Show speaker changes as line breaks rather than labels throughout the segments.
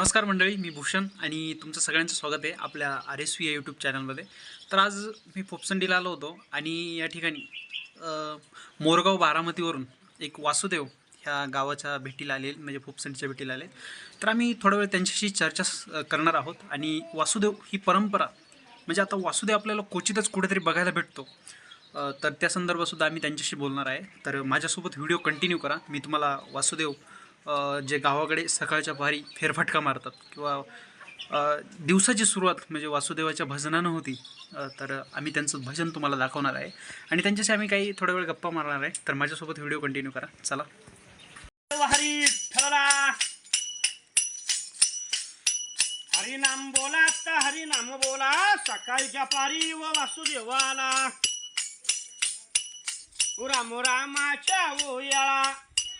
नमस्कार मंडळी मी भूषण आणि तुमचं सगळ्यांचं स्वागत आहे आपल्या आर एस व्ही या यूट्यूब चॅनलमध्ये तर आज मी फोपसंडीला आलो होतो आणि या ठिकाणी मोरगाव बारामतीवरून एक वासुदेव ह्या गावाच्या भेटीला आले म्हणजे फोपसंडीच्या भेटीला आले तर आम्ही थोडा वेळ त्यांच्याशी चर्चा स- करणार आहोत आणि वासुदेव ही परंपरा म्हणजे आता वासुदेव आपल्याला क्वचितच कुठेतरी बघायला भेटतो. तर त्या संदर्भातसुद्धा आम्ही त्यांच्याशी बोलणार आहे. तर माझ्यासोबत व्हिडिओ कंटिन्यू करा. मी तुम्हाला वासुदेव जे गावाकडे सकाळच्या पारी फेरफटका मारतात किंवा दिवसाची सुरुवात म्हणजे वासुदेवाच्या भजनानं होती तर आम्ही त्यांचं भजन तुम्हाला दाखवणार आहे. आणि त्यांच्याशी आम्ही काही थोडा वेळ गप्पा मारणार आहे तर माझ्यासोबत व्हिडिओ कंटिन्यू करा. चला.
हरी ठरा नाम बोला आता हरी नाम बोला सकाळच्या पारी व वासुदेवाला. राम रामाच्या ओयाळा.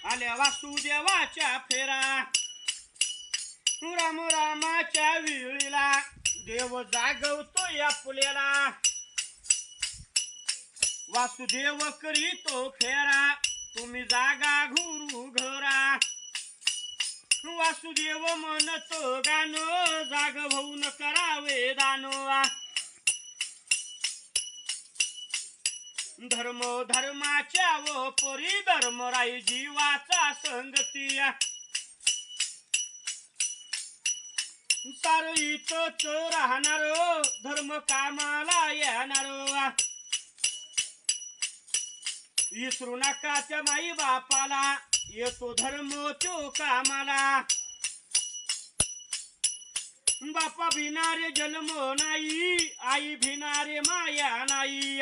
आल्या वासुदेवाच्या फेरा. राम रामाच्या विळीला देव जागवतो या फुलेला वासुदेव करीतो फेरा तुम्ही जागा घुरू घरा. वासुदेव म्हणतो गाणं जाग भाऊन करावे दानवा. धर्म धर्माच्या व परी धर्मराई जीवाचा संगतीया सार इथंच राहणार धर्म कामाला येणार विसरू नका त्या माई बापाला येतो धर्म तो कामाला. बापा भिनारे जन्म नाही आई भिनारे माया नाही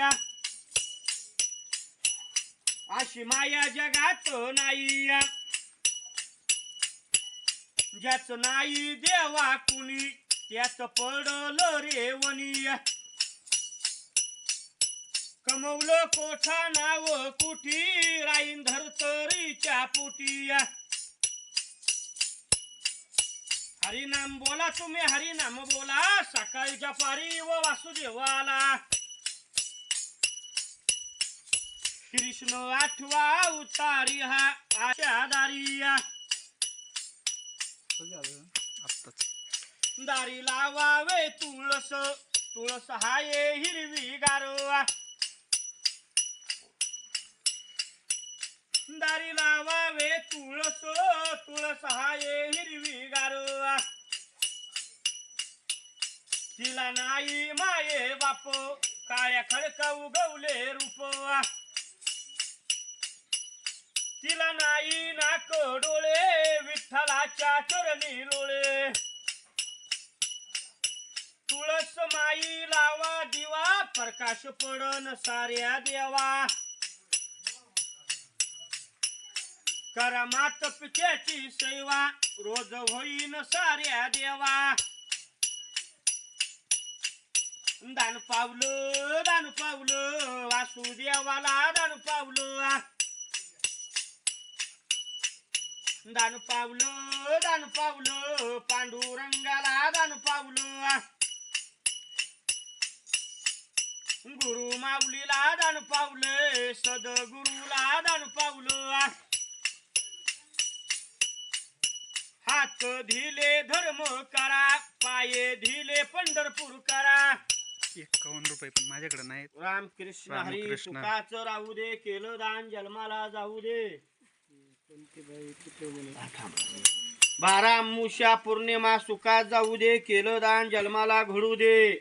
अशी माया जगात नाही ज्याच नाही देवा कुणी त्याच पडलं रेवणी कमवलं कोठा नाव कुठी राईन धरतरीच्या पुटी हरिनाम बोला तुम्ही हरिनाम बोला सकाळच्या पारी व वासुदेवाला. कृष्ण आठवा उतारी हा आशा दारी
आत्ताच.
दारी लावावे तुळस तुळस हाये हिरवी गारवा. दारी लावावे तुळस तुळस हाये हिरवी गारवा. तिला नाही माये बाप काळ्या खडका उगवले रूप तिला नाही नाक डोळे विठ्ठलाच्या चरणी लोळे. तुळस माई लावा दिवा प्रकाश पडन साऱ्या देवा. करा मात पित्याची सेवा रोज होईन साऱ्या देवा. दान पावलं दान पावलं वासुदेवाला दान पावलं. दान पावलं दान पावलं पांडुरंगाला दान पावलं. गुरु माऊलीला दान पावलं सदगुरुला दान पावलं. हात धिले धर्म करा पाये धिले पंढरपूर करा.
एकावन्न रुपये पण माझ्याकडे नाहीत.
रामकृष्ण हरी. सुखाचं राहू दे केलं दान जन्माला जाऊ दे. बारा मुशा पौर्णिमा सुखात जाऊ दे केलं दान जन्माला घडू दे.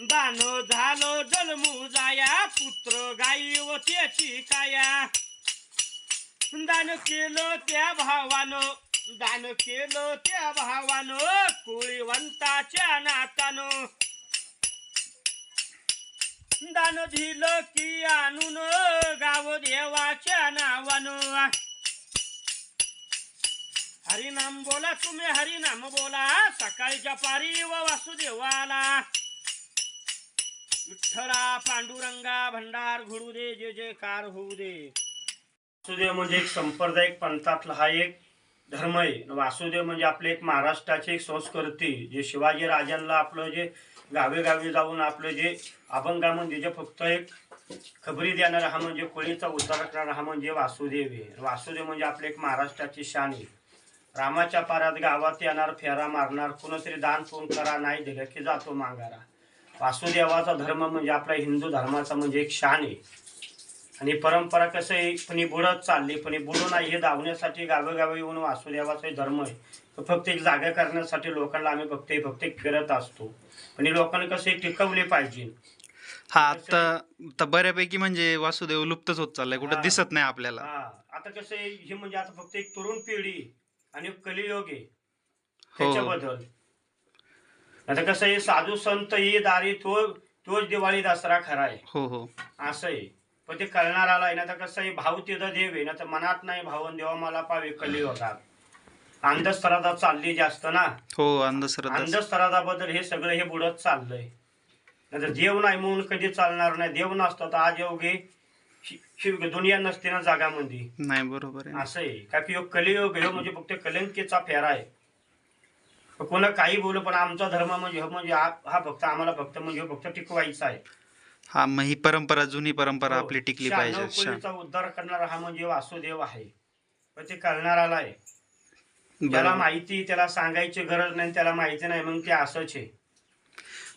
दान झालं जन्मू जाया पुत्र गाई व त्याची काया. दान केलं त्या भावानं दान केलं त्या भावानं कुळीवंताच्या नातानं. दान दिलं की आणून गाव देवाच्या नावानं. हरिनाम बोला तुम्ही हरिनाम बोला. सकाळच्या पारी व वासुदेवाला. विठ्ठला पांडुरंगा भंडार घडू दे जे जे कार होऊ दे. वासुदेव म्हणजे एक सांप्रदायिक पंथातला हा एक धर्म आहे. वासुदेव म्हणजे आपले एक महाराष्ट्राची एक संस्कृती. जे शिवाजी राजांना आपलं जे गावे गावी जाऊन आपलं जे अभंगा म्हणजे जे फक्त एक खबरी देणारा हा म्हणजे कोळीचा उद्धार करणारा हा म्हणजे वासुदेव आहे. वासुदेव म्हणजे आपले एक महाराष्ट्राची शान आहे. रामाच्या पारात गावात येणार फेरा मारणार कुणीतरी दान फोन करा नाही दिलं की जातो मांगारा. वासुदेवाचा धर्म म्हणजे आपला हिंदू धर्माचा म्हणजे एक शान आहे. आणि परंपरा कसं आहे पण बुडत चालली पण बुडू नाही हे दावण्यासाठी गावोगावी येऊन वासुदेवाचा धर्म आहे. तो फक्त एक जागा करण्यासाठी लोकांना आम्ही फक्त फक्त फिरत असतो. पण हे लोकांनी कसं टिकवले पाहिजे.
हा आता बऱ्यापैकी म्हणजे वासुदेव लुप्तच होत चाललाय कुठं. दिसत नाही आपल्याला.
आता कसं हे म्हणजे आता फक्त एक तरुण पिढी आणि कलियोग
हो.
त्याच्याबद्दल. आता कसं आहे साधू संत ही दारी तो तोच दिवाळी दसरा खरा आहे.
हो हो.
असं आहे पण ते कळणाराला आहे ना तर कसं आहे भाव तिथं देव आहे ना तर मनात नाही भावन देवा मला पावे कलियोगात अंधश्रद्धा चालली जास्त ना.
हो अंधश्रद्धा.
अंधश्रद्धाबद्दल हे सगळं हे बुडत चाललंय. नाहीतर देव नाही म्हणून कधी चालणार नाही. देव नसतो तर आज योगे दुनिया नसते ना जागामध्ये.
नाही बरोबर आहे
असं आहे. का की कलियोग ह्यो म्हणजे फक्त कलंकीचा फेरा आहे. कोणा काही बोलू पण आमचा धर्म म्हणजे म्हणजे हा फक्त आम्हाला फक्त म्हणजे फक्त टिकवायचा आहे.
हा मग ही परंपरा जुनी परंपरा
हो.
आपली टिकली पाहिजे.
उद्धार करणारा हा म्हणजे वासुदेव आहे. पण ते कळणाराला आहे. त्याला. माहिती त्याला सांगायची गरज नाही त्याला माहिती नाही मग ते असंच आहे.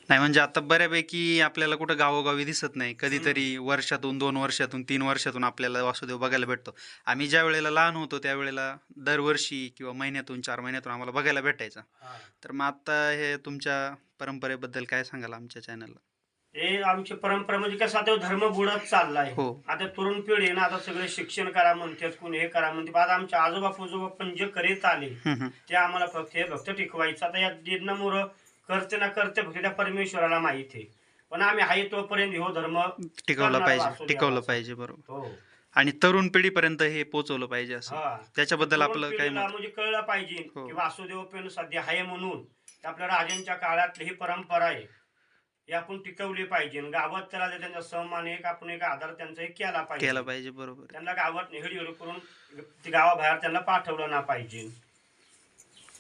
नाही म्हणजे आता बऱ्यापैकी आपल्याला कुठं गावोगावी दिसत नाही. कधीतरी वर्षातून दोन वर्षातून तीन वर्षातून आपल्याला वासुदेव बघायला भेटतो. आम्ही ज्या वेळेला लहान होतो त्यावेळेला दरवर्षी किंवा महिन्यातून चार महिन्यातून आम्हाला बघायला भेटायचा. तर मग आता हे तुमच्या परंपरेबद्दल काय सांगाल आमच्या चॅनलला
हे आमची परंपरा म्हणजे कसं आता धर्म बुडत चाललाय.
हो.
आता तरुण पिढी आहे ना आता सगळे शिक्षण करा म्हणतात कोणी हे करा म्हणते आता आमच्या आजोबा फुजोबा पण जे करीत आले
हम्म, हम्म.
ते आम्हाला फक्त हे फक्त टिकवायचं. आता या दिनमुर करते ना करते फक्त त्या परमेश्वराला माहिती आहे. पण आम्ही आहे तोपर्यंत हो धर्म
टिकवलं पाहिजे. टिकवलं पाहिजे बरोबर.
हो.
आणि तरुण पिढीपर्यंत हे पोहोचवलं पाहिजे असं.
हा.
त्याच्याबद्दल आपलं काय
म्हणजे कळलं पाहिजे
हो.
की वासुदेव पेन सध्या आहे म्हणून आपल्या राजांच्या काळातली ही परंपरा आहे. ही आपण टिकवली पाहिजे. गावात त्याला त्यांचा सन्मान एक आपण एक आधार त्यांचा एक केला पाहिजे.
केलं पाहिजे बरोबर.
त्यांना गावात नेहडी हेडी करून गावाबाहेर त्यांना पाठवलं ना पाहिजे.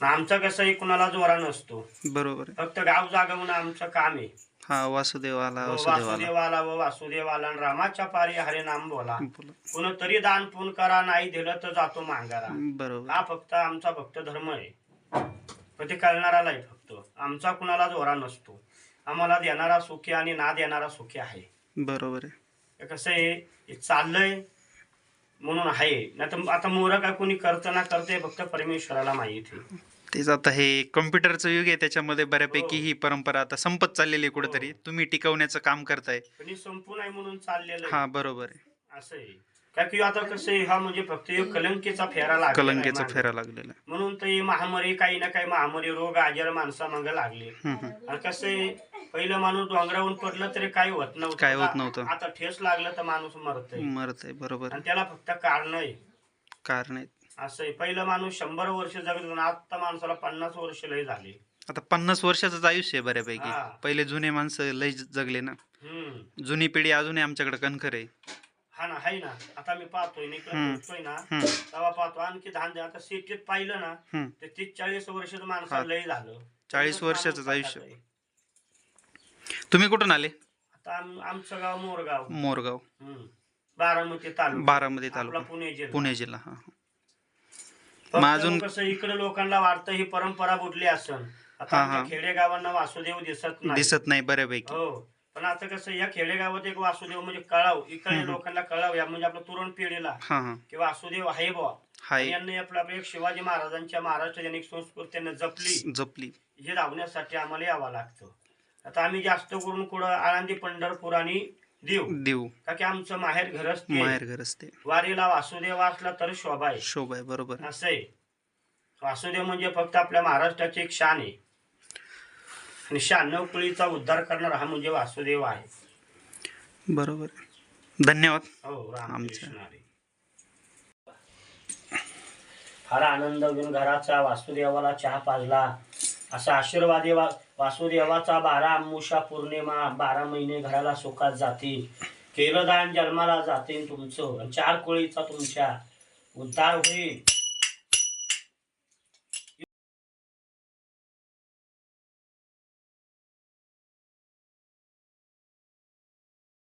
आमचं कसं कुणाला जोरा नसतो.
बरोबर आहे.
फक्त गाव जागवणं आमचं काम आहे.
हा वासुदेवाला
व
वासुदेवाला.
वासुदेवाला व वासुदेवाला आणि रामाच्या पारी हरे नाम बोला.
बोला.
कोण तरी दान पुन करा नाही दिलं तर जातो मांगारा
बरोबर.
हा फक्त आमचा फक्त धर्म आहे. पण ते कळणाराला आहे फक्त. आमचा कुणाला जोरा नसतो. आम्हाला देणारा सुखी आणि ना देणारा सुखी आहे.
बरोबर आहे.
हे कसं आहे हे चाललंय म्हणून आहे. नाही तर आता मोर काय कोणी करतं ना करते फक्त परमेश्वराला माहिती आहे.
तेच आता हे कम्प्युटरचं युग आहे त्याच्यामध्ये बऱ्यापैकी
हो.
ही परंपरा आता संपत चाललेली आहे कुठेतरी
हो.
तुम्ही टिकवण्याचं काम करताय
पण हे संपून आहे म्हणून चाललेलं आहे
हा बरोबर आहे
असं आहे काय की आता कसं आहे हा म्हणजे फक्त एक कलंकीचा फेरा लागला
कलंकेचा फेरा लागलेला आहे.
म्हणून तर ही महामारी काही ना काही महामारी रोग आजार माणसा मागे लागले
हम्म, हम्म.
आणि कसं आहे पहिलं माणूस डोंगरावून पडलं तरी काही होत नव्हतं
काय होत नव्हतं.
आता ठेस लागलं तर माणूस मरतय
मरत आहे बरोबर.
आणि त्याला फक्त कारण आहे
कारण आहे
असं आहे. पहिलं माणूस शंभर वर्ष जगत होता आता माणसाला पन्नास वर्ष लय झाले.
आता पन्नास वर्षाचंच आयुष्य आहे बऱ्यापैकी.
हा.
पहिले जुने माणसं लय जगले ना.
हम्म.
जुनी पिढी अजूनही आमच्याकडे कणखर आहे.
हा ना हाय ना. आता मी पाहतोय ना इकडे
हम्म.
ना
हम्म,
तेव्हा पाहतो आणखी धान आता सिटीत पाहिलं ना
हम्म.
ते तीस चाळीस वर्षाचं
हा.
माणसाला लय झालं.
40 वर्षाचंच
माणूस
आयुष्य. तुम्ही कुठून आले?
आता आम- आमचं गाव मोरगाव.
मोरगाव.
हम्म. बारामती तालुका.
बारामती
आपला
तालुका
पुणे जिल्हा.
पुणे जिल्हा हा. मग अजून-
कसं इकडे लोकांना वाटतं ही परंपरा बुडली असन. आता
हा,
आमच्या. खेडेगावांना वासुदेव दिसत नाही.
दिसत नाही बऱ्यापैकी.
हो. पण आता कसं या खेडेगावात एक वासुदेव म्हणजे कळाव. इकडे. लोकांना कळाव. या म्हणजे आपल्या तरुण पिढीला.
हा हा.
की वासुदेव आहे बुवा.
हाय.
यांनी आपलं आपलं एक शिवाजी महाराजांच्या महाराष्ट्र जनिक संस्कृती त्यांनी जपली.
जपली.
हे धावण्यासाठी आम्हाला यावं लागतं. आता आम्ही जास्त करून कुठं आळंदी पंढरपूर आणि देव.
देऊ
का की आमचं माहेर घरच ते.
माहेर घर असते.
वारीला वासुदेव असला तर शोभा आहे.
शोभा आहे बरोबर.
असं आहे. वासुदेव म्हणजे फक्त आपल्या महाराष्ट्राची एक शान आहे. आणि शहाण्णव कुळीचा उद्धार करणारा हा म्हणजे वासुदेव आहे.
बरोबर. धन्यवाद.
हो रामकृष्ण
आमचं.
हरी. फार आनंद घेऊन घराचा वासुदेवाला चहा पाजला. असा आशीर्वादे वा वासुदेवाचा बारा अमुषा पौर्णिमा बारा महिने घराला सुखात जातील. केरदान जन्माला जातील तुमचं. चार कोळीचा तुमच्या उद्धार होईल.